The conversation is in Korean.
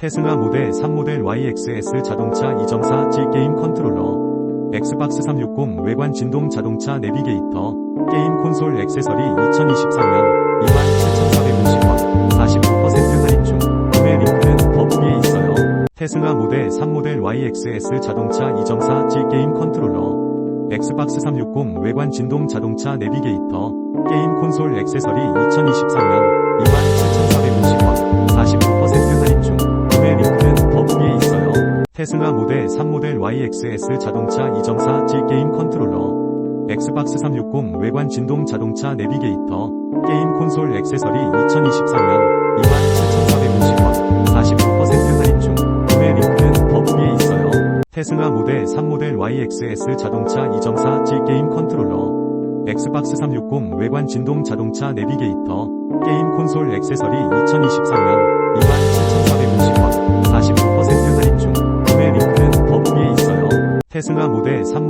테슬라 모델 3 모델 YXS 자동차 2.4G 게임 컨트롤러 엑스박스 360 외관 진동 자동차 내비게이터 게임 콘솔 액세서리 2023년 27,450원 49% 할인 중 구매 링크는 더보기에 있어요. 테슬라 모델 3 모델 YXS 자동차 2.4G 게임 컨트롤러 엑스박스 360 외관 진동 자동차 내비게이터 게임 콘솔 액세서리 2023년 테슬라 모델 3 모델 YXS 자동차 2.4G 게임 컨트롤러 엑스박스 360 외관 진동 자동차 내비게이터 게임 콘솔 액세서리 2023년 27,450원 49% 할인 중 구매 링크는 더보기에 있어요. 테슬라 모델 3 모델 YXS 자동차 2.4G 게임 컨트롤러 엑스박스 360 외관 진동 자동차 내비게이터 게임 콘솔 액세서리 2023년 27,450원 테슬라 모델 3